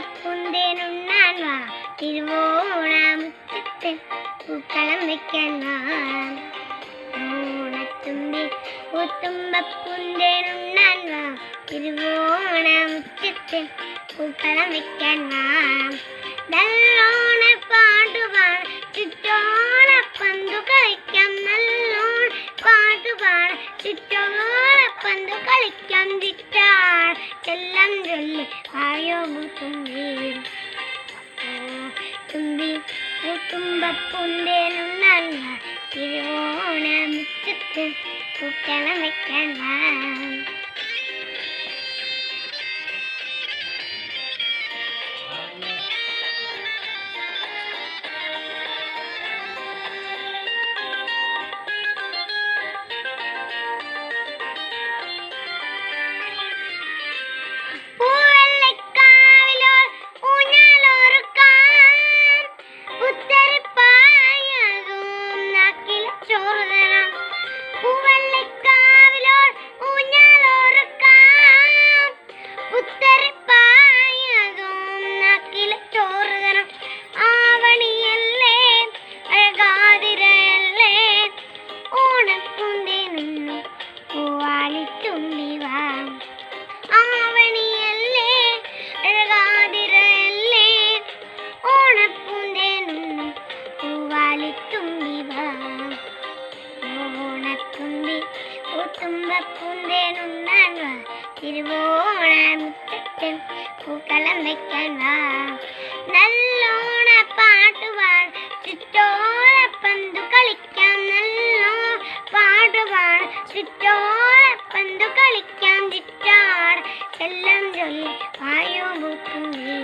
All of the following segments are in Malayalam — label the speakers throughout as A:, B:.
A: കുന്തേനുണ്ണാൻ വാ. തിരുവോണമുറ്റത്ത് പൂക്കളം വെക്കാൻ വാ. ഓണത്തുമ്പി പൂത്തുമ്പപ്പുന്തേനുണ്ണാൻ വാ. തിരുവോണമുറ്റത്ത് പൂക്കളം വെക്കാൻ വാ. നല്ലോണ പാടുവാൻ ചുറ്റോണ പന്തു കളിക്കാം. നല്ലോണ ചിറ്റാൻ ചെല്ലം ചൊല്ലി ആയോ തുമ്പി തുമ്പി നല്ല തിരുവോണ മുറ്റത്ത് തിരുവോണമുറ്റത്ത് പൂക്കളം വെക്കാൻ വാ. നല്ലോണ പാടുവാൻ ചുറ്റോളപ്പന്തു കളിക്കാം. നല്ലോ പാടുവാൻ ചുറ്റോളപ്പന്തു കളിക്കാം. ചിറ്റാട് ചെല്ലം ചൊല്ലി വായോ പൂത്തുമ്പി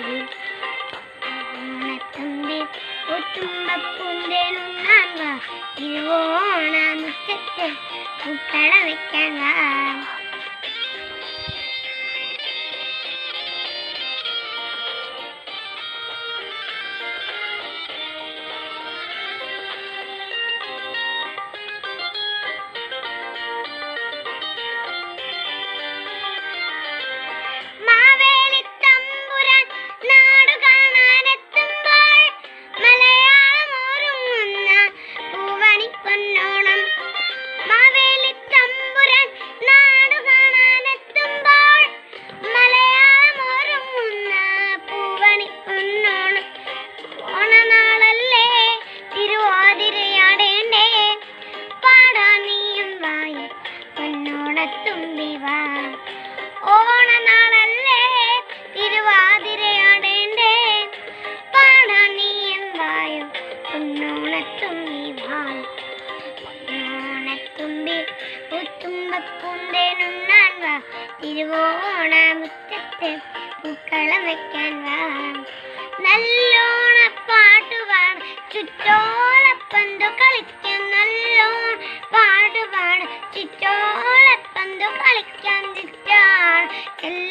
A: ഓണത്തുമ്പി പൂത്തുമ്പപ്പൂന്തേനും നാൻ വാ. തിരുവോണമുറ്റത്ത് പൂക്കളം വെക്കാൻ വാ. പൊന്നോണത്തുമ്പി വാ ഓണനാളല്ലേ തിരുവാതിരയാടേണ്ടേ പാടാ നീ എന്തായോ പൊന്നോണത്തുമ്പി വാ ഓണത്തുമ്പി പൂത്തുമ്പപ്പൂന്തേനും വാ. തിരുവോണ മുറ്റത്ത് പൂക്കളം വയ്ക്കാൻ വാ. നല്ലോണപ്പാട്ടുവാണ് ചുറ്റോളപ്പന്തു കളിക്കാൻ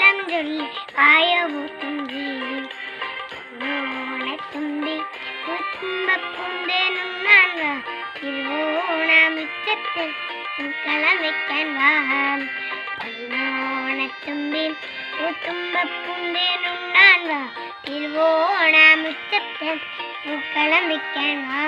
A: ചൊല്ലി ആയവൂത്തുമ്പി ഓണത്തുമ്പി വാ തിരുവോണമുറ്റത്ത് പൂക്കളം വെക്കാൻ വാ ഓണത്തുമ്പി പൂത്തുമ്പപ്പൂന്തേനും നാൻ വാ തിരുവോണമുറ്റത്ത് പൂക്കളം വെക്കാൻ വാ